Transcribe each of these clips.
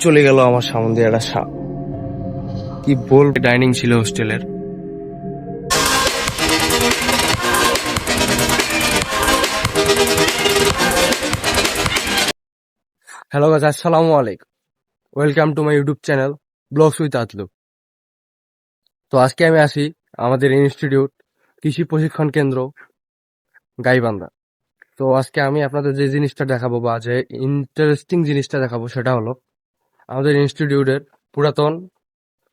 চলে গেল আমার সামনে দিয়ে একটা সাপ কি বল ডাইনিং ছিল হোস্টেলের। হ্যালো গাছ আসসালামু আলাইকুম। Welcome to my YouTube channel blogs with Atlu তো আজকে আমি আসি আমাদের ইনস্টিটিউট কৃষি প্রশিক্ষণ কেন্দ্র গাইবান্ধা। তো আজকে আমি আপনাদের যে জিনিসটা দেখাবো বা যে ইন্টারেস্টিং জিনিসটা দেখাবো সেটা হলো আমাদের ইনস্টিটিউটের পুরাতন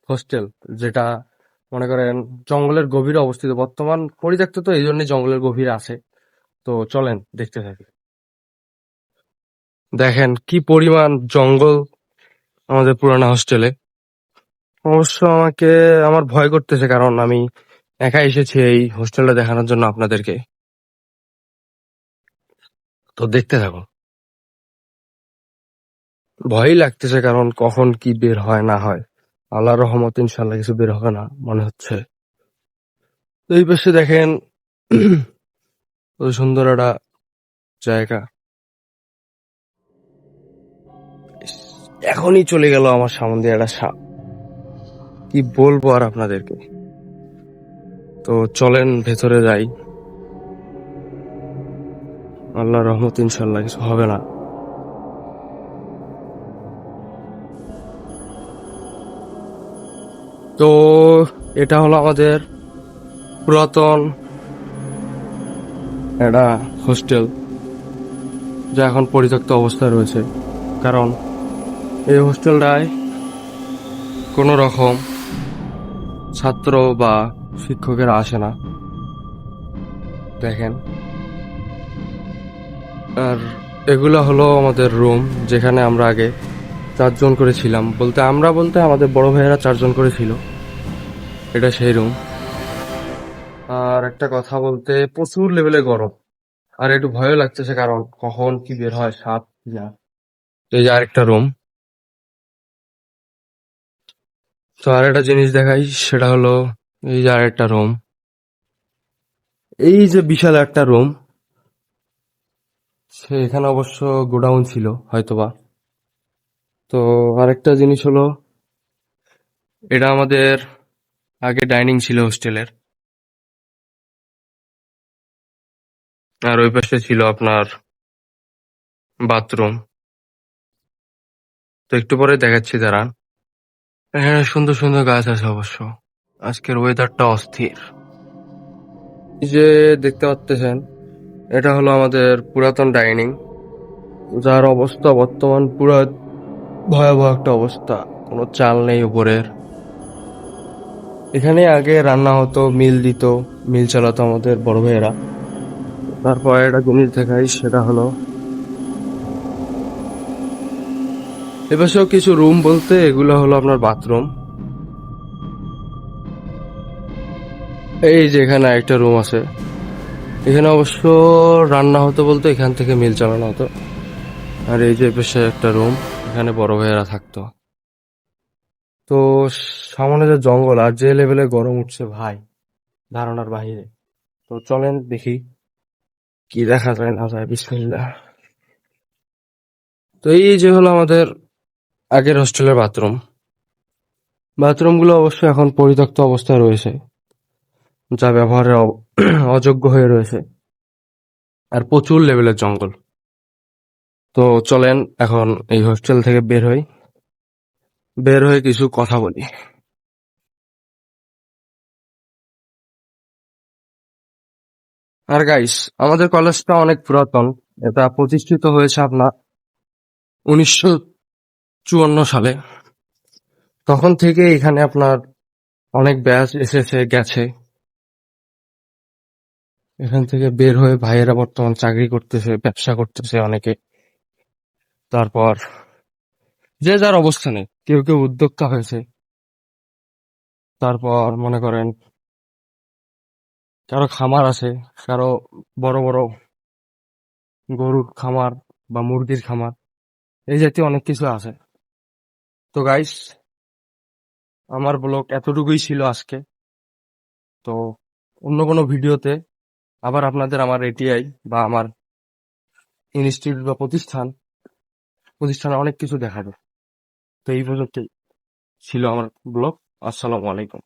হোস্টেল, যেটা মনে করেন জঙ্গলের গভীরে অবস্থিত। বর্তমান পরিত্যক্ত তো এই জন্যই জঙ্গলের গভীরে আছে। তো চলেন, দেখতে থাকি। দেখেন কি পরিমাণ জঙ্গল আমাদের পুরানো হোস্টেলে। অবশ্য আমাকে, আমার ভয় করতেছে কারণ আমি একা এসেছি এই হোস্টেলটা দেখানোর জন্য আপনাদেরকে। তো দেখতে থাকুন। ভয়ই লাগতেছে কারণ কখন কি বের হয়, না হয়। আল্লাহর রহমত ইনশাল্লাহ কিছু বের হবে না, মনে হচ্ছে। তো এই পাশে দেখেন সুন্দর একটা জায়গা। এখনই চলে গেল আমার সামনে একটা সাপ কি বলব আর আপনাদেরকে? তো চলেন, ভেতরে যাই। আল্লাহ রহমত ইনশাল্লাহ কিছু হবে না। তো এটা হলো আমাদের পুরাতন একটা হোস্টেল, যা এখন পরিত্যক্ত অবস্থায় রয়েছে। কারণ এই হোস্টেলটায় কোনো রকম ছাত্র বা শিক্ষকেরা আসে না। দেখেন। আর এগুলো হলো আমাদের রুম, যেখানে আমরা আগে চারজন করে ছিলাম। বলতে আমরা বলতে আমাদের বড় ভাইয়েরা চারজন করে ছিল। এটা সেই রুম আর একটা কথা বলতে, প্রচুর লেভেলে গরম। আর একটু ভয়ও লাগতেছে কারণ, কখন কি বের হয়, সাপ না এই যে আরেকটা রুম তো আর একটা জিনিস দেখাই, সেটা হলো, এই যে আরেকটা রুম এই যে বিশাল একটা রুম সে এখানে অবশ্য গোডাউন ছিল, হয়তোবা। তো আরেকটা জিনিস হলো, এটা আমাদের আগে ডাইনিং ছিল হোস্টেলের। আর ওই পাশে ছিল আপনার বাথরুম। তো একটু পরে দেখাচ্ছি দাঁড়ান। এখানে সুন্দর সুন্দর গাছ আছে অবশ্য। আজকের ওয়েদারটা অস্থির। যে দেখতে পাচ্ছেন এটা হলো আমাদের পুরাতন ডাইনিং। যার অবস্থা বর্তমান পুরা ভয়াবহ একটা অবস্থা। কোনো চাল নেই উপরের। এখানে আগে রান্না হতো, মিল দিত, মিল চালাতো আমাদের বড় ভাইয়েরা। তারপর একটা জিনিস দেখাই, সেটা হলো, এপাশেও কিছু রুম বলতে, এগুলো হলো আপনার বাথরুম। এই যে এখানে একটা রুম আছে। এখানে অবশ্য রান্না হতো বলতে, এখান থেকে মিল চালানো হতো। আর এই যে পাশে একটা রুম। এখানে বড় ভাইয়েরা থাকতো। তো সামনে যে জঙ্গল আর যে লেভেলে গরম উঠছে ভাই, ধারণার বাহিরে। তো চলেন দেখি কি দেখা যায়, না যায়, বিসমিল্লাহ। তো এই যে হলো আমাদের আগের হোস্টেলের বাথরুম বাথরুমগুলো অবশ্য এখন পরিত্যক্ত অবস্থায় রয়েছে, যা ব্যবহারের অযোগ্য হয়ে রয়েছে। আর প্রচুর লেভেলের জঙ্গল। তো চলেন এখন এই হোস্টেল থেকে বের হই। বের হয়ে কিছু কথা বলি। আর গাইস আমাদের কলেজটা অনেক পুরাতন। এটা প্রতিষ্ঠিত হয়েছে আপনার উনিশশো চুয়ান্ন সালে। তখন থেকে এখানে আপনার অনেক ব্যাচ এসেছে, গেছে। এখান থেকে বের হয়ে ভাইয়েরা বর্তমান চাকরি করতেছে, ব্যবসা করতেছে অনেকে। তারপর যে যার অবস্থানে কেউ কেউ উদ্যোক্তা হয়েছে। তারপর মনে করেন কারও খামার আছে, কারও বড় বড় গরুর খামার বা মুরগির খামার, এই জাতীয় অনেক কিছু আছে। তো গাইস আমার ব্লগ এতটুকুই ছিল আজকে। তো অন্য কোনো ভিডিওতে আবার আপনাদের আমার এটিআই বা আমার ইনস্টিটিউট বা প্রতিষ্ঠান প্রতিষ্ঠানে অনেক কিছু দেখাবে তো এই পর্যন্তই ছিল আমার ব্লগ। আসসালামু আলাইকুম।